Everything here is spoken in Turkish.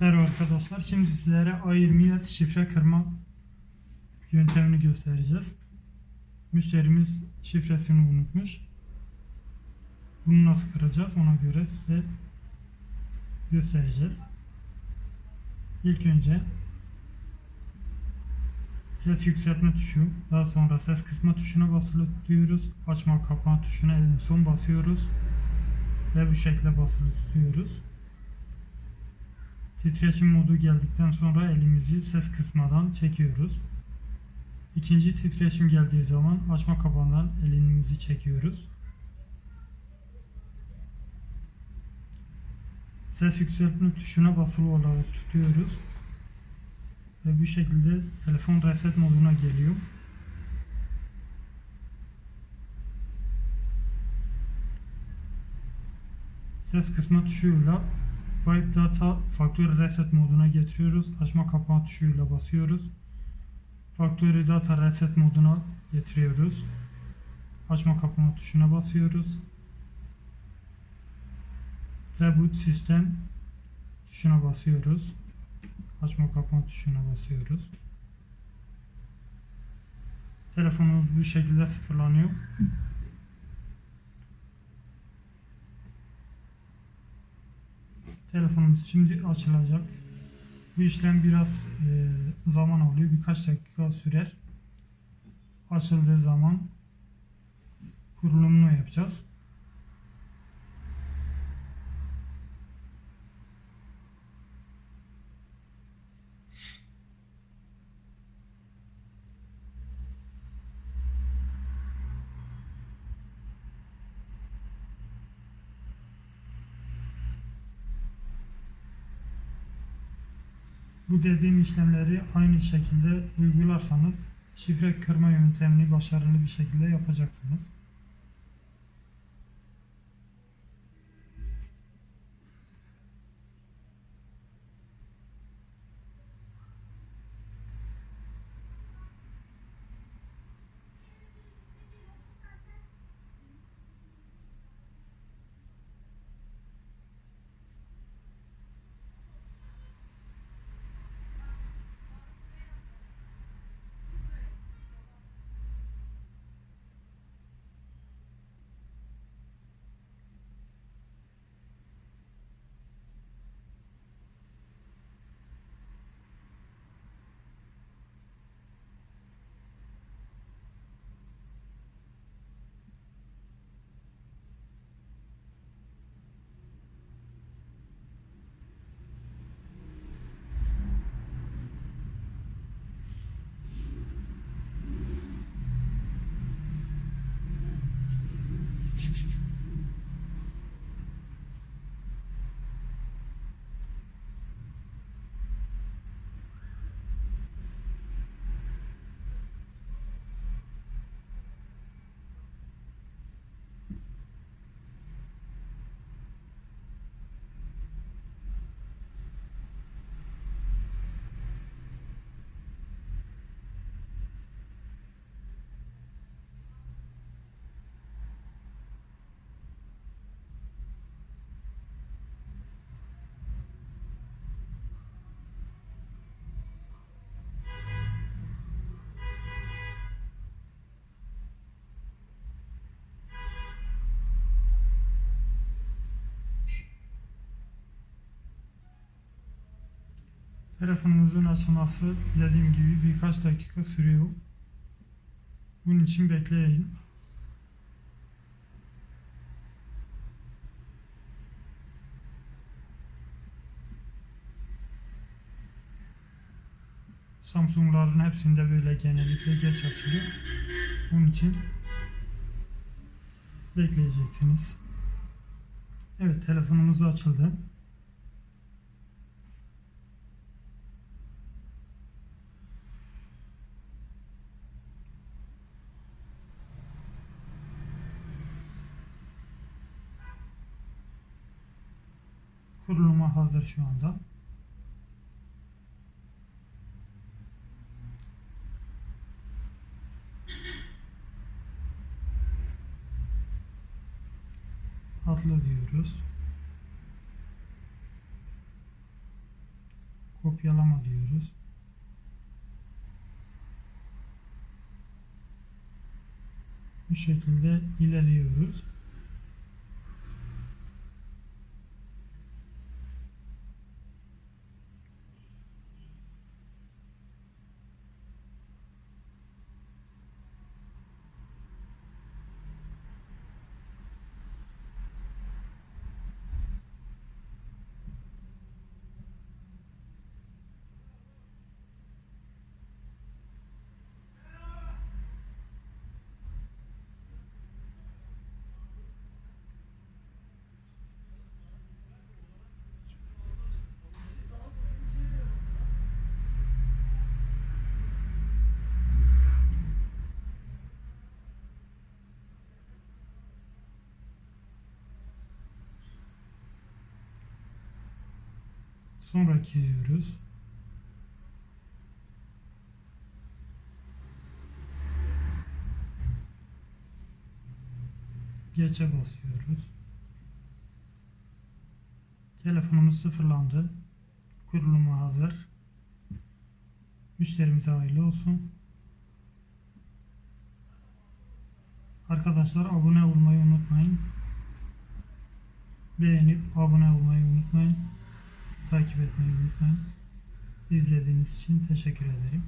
Merhaba arkadaşlar. Şimdi sizlere A20 şifre kırma yöntemini göstereceğiz. Müşterimiz şifresini unutmuş. Bunu nasıl kıracağız ona göre size göstereceğiz. İlk önce ses yükseltme tuşu, daha sonra ses kısma tuşuna basılı tutuyoruz. Açma kapama tuşuna en son basıyoruz. Ve bu şekilde basılı tutuyoruz. Titreşim modu geldikten sonra elimizi ses kısmadan çekiyoruz. İkinci titreşim geldiği zaman açma kapağından elimizi çekiyoruz. Ses yükseltme tuşuna basılı olarak tutuyoruz. Ve bu şekilde telefon reset moduna geliyor. Ses kısma tuşuyla Wipe Data Factory Reset moduna getiriyoruz. Açma kapama tuşuyla basıyoruz. Factory Data Reset moduna getiriyoruz. Açma kapama tuşuna basıyoruz. Reboot System tuşuna basıyoruz. Açma kapama tuşuna basıyoruz. Telefonumuz bu şekilde sıfırlanıyor. Telefonumuz şimdi açılacak. Bu işlem biraz e, zaman alıyor. Birkaç dakika sürer. Açıldığı zaman kurulumunu yapacağız. Bu dediğim işlemleri aynı şekilde uygularsanız şifre kırma yöntemini başarılı bir şekilde yapacaksınız. Telefonumuzun açılması dediğim gibi birkaç dakika sürüyor. Bunun için bekleyin. Samsung'ların hepsinde böyle genellikle geç açılıyor. Bunun için bekleyeceksiniz. Evet telefonumuz açıldı. Kuruluma hazır şu anda. Atla diyoruz. Kopyalama diyoruz. Bu şekilde ilerliyoruz. Sonraki diyoruz. Geçe basıyoruz. Telefonumuz sıfırlandı. Kurulumu hazır. Müşterimize hayırlı olsun. Arkadaşlar abone olmayı unutmayın. Beğenip abone olmayı unutmayın. Takip etmeyi unutmayın. İzlediğiniz için teşekkür ederim.